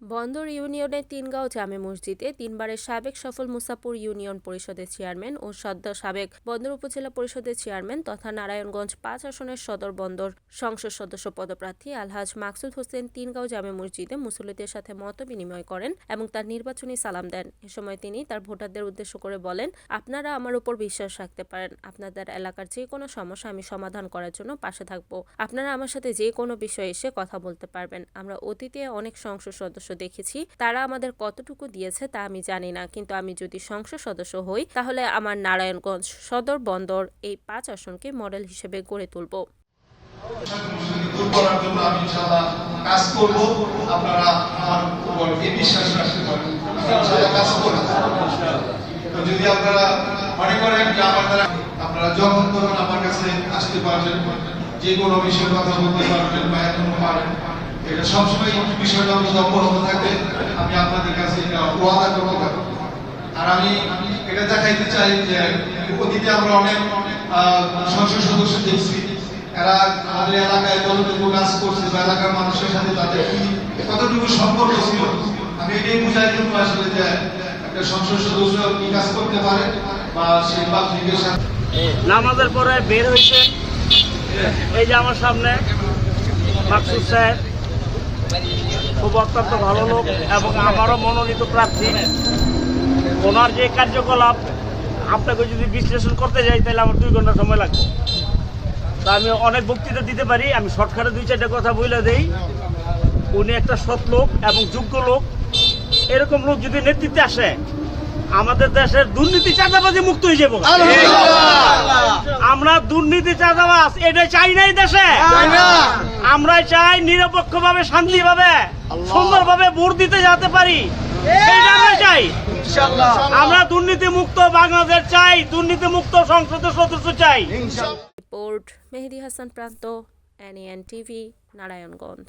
বন্দর ইউনিয়নের তিনগাঁও জামে মসজিদে তিনবারের সাবেক সফল মুসাপুর ইউনিয়ন পরিষদের চেয়ারম্যান ও সদ্য সাবেক বন্দর উপজেলা পরিষদের চেয়ারম্যান তথা নারায়ণগঞ্জ পাঁচ আসনের সদর বন্দর সংসদ সদস্য পদপ্রার্থী আলহাজ মাকসুদ হোসেন তিনগাঁও জামে মসজিদে মুসল্লিদের সাথে মত বিনিময় করেন এবং তার নির্বাচনী সালাম দেন। এ সময় তিনি তার ভোটারদের উদ্দেশ্য করে বলেন, আপনারা আমার উপর বিশ্বাস রাখতে পারেন। আপনাদের এলাকার যে কোনো সমস্যা আমি সমাধান করার জন্য পাশে থাকব। আপনারা আমার সাথে যে কোনো বিষয়ে এসে কথা বলতে পারবেন। আমরা অতীতে অনেক সংসদ সদস্য দেখেছি, তারা আমাদের কতটুকু দিয়েছে তা আমি জানি না। কিন্তু আমি যদি সংসদ সদস্য হই, তাহলে আমার নারায়ণগঞ্জ সদর বন্দর এই পাঁচ আসনকে মডেল হিসেবে গড়ে তুলব। যদি আপনারা মনে করেন যে আমার দ্বারা আপনারা যখন তখন আমার কাছে আসতে পারবেন, যে কোনো বিষয়ে কথা বলতে পারবেন বা এখন পারেন। এটা সবসময় বিষয়টা আমাদের অব্যাহত থাকবে। আমি আপনাদের কাছে এটা ওয়াদা করতে আর আমি এটা দেখাইতে চাই যে অতীতে আমরা অনেক সংসদ সদস্য দেখছি। এরা আমাদের এলাকায় কতটুকু কাজ করছে বা এলাকার মানুষের সাথে তাদের কতটুকু সম্পর্ক ছিল? আমি এটাই বুঝাই জন্য আসলে যে একটা সংসদ সদস্য কি কাজ করতে পারে বা সে পাবলিকের সাথে নামাজের পরে বের হয়েছে এই যে আমার সামনে মাকসুদ সাহেব। খুব অত্যন্ত ভালো লোক এবং আমারও মনোনীত প্রার্থী। ওনার যে কার্যকলাপ, আপনাকে যদি বিশ্লেষণ করতে যাই, তাহলে আমার দুই ঘণ্টা সময় লাগবে। তা আমি অনেক বক্তৃতা দিতে পারি, আমি শর্টকাটে দুই চারটে কথা বলে দেই। উনি একটা সৎ লোক এবং যোগ্য লোক। এরকম লোক যদি নেতৃত্বে আসে, আমাদের দেশের দুর্নীতি চাঁদাবাজি মুক্ত হয়ে যাব। আমরা দুর্নীতি চাঁদাবাজ এটা চাই নাই দেশে। আমরা চাই নিরপেক্ষ ভাবে শান্তি ভাবে সুন্দর ভাবে ভোট দিতে যেতে পারি। আমরা চাই। আমরা দুর্নীতি মুক্ত বাংলাদেশ চাই দুর্নীতি মুক্ত সংসদের সদস্য চাই। রিপোর্ট মেহেদি হাসান প্রান্ত এনএন টিভি নারায়ণগঞ্জ।